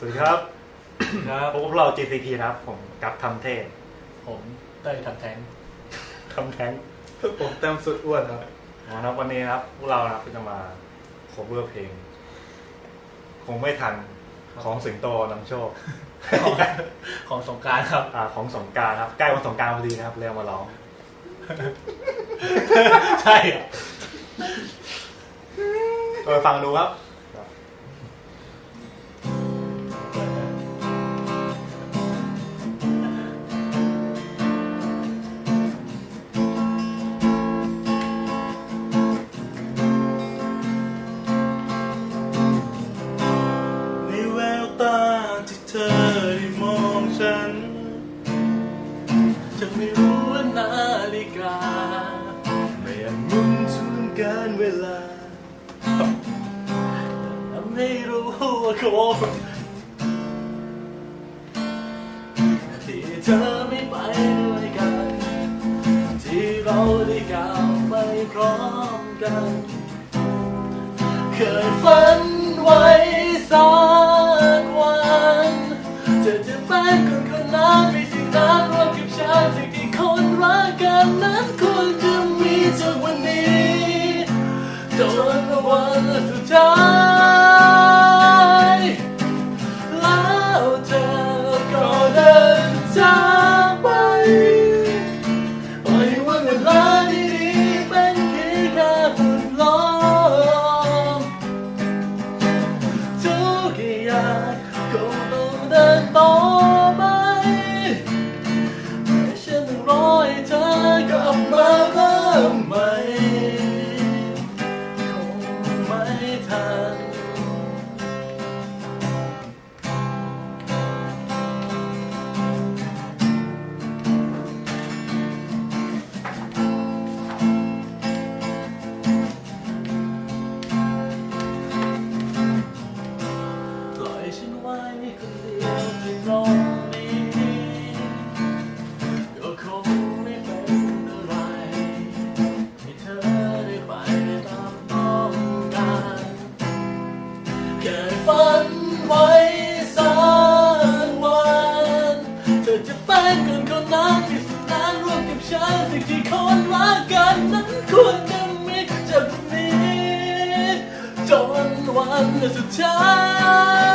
สวัสดีครับครับพบกับเรา GCP นะครับ ผมกับทำเทศ ผมเต้ยทำแท้งทำแท้งผมแต้มสุดอ้วนครับนะครับวันนี้นะครับพวกเรานะครับก็จะมา cover เพลง คงไม่ทันของสิงโตนำโชค ของของสงกรารครับอ่าของสงกรารครับ ใกล้วันสงกรารพอดีนะครับเรียกมาร้อง ใช่เหรอไปฟังดูครับ เธอได้มองฉัน จะไม่รู้ว่านาฬิกา ไม่อยากหมุนจนกินเวลาไม่รู้ว่าโคงที่เธอไม่ไปด้วยกัน ที่เราได้ก้าวไปพร้อมกัน เคยฝันไว้สักวัน ธอจะเป็นคนคนนั้นไม่ใช่รักร่วมกับฉันสิ่งที่คนรักกันนั้นควรจะมีจากวันนี้จนวันสุดท้าย เฉันไว้คนเดียวที่ตรงนี้ก็คงไม่เป็นอะไรให้เธอได้ไปตามต้องการแค่ฝันไว้สักวันเธอจะเป็นคนคนนั้นที่สนั้นร่วมกับฉันสิ่งที่คนรักกันนั้นควรจะมีจากนี้จนวันสุดท้าย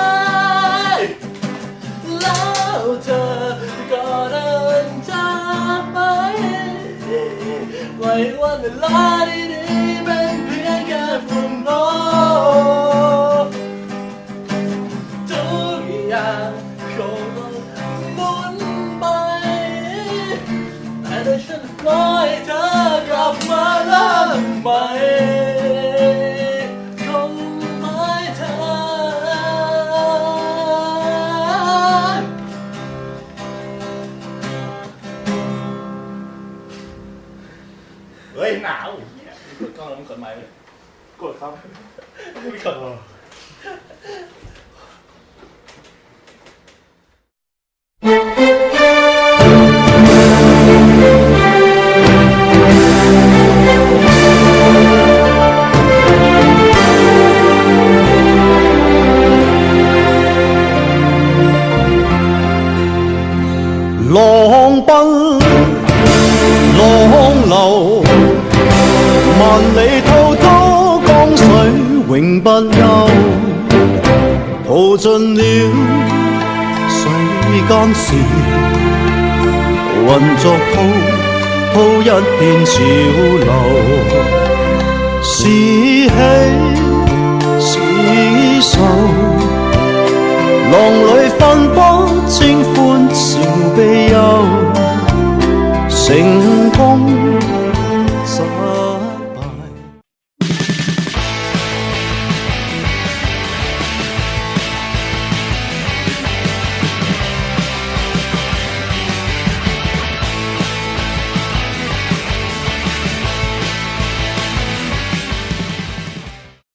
ว้วั กดกล้องแล้วมันกดไม้เลยกดครับ ไม่กด 万里滔滔江水永不休，淘尽了世间事，混作滔滔一片潮流，是喜是愁。浪里分不清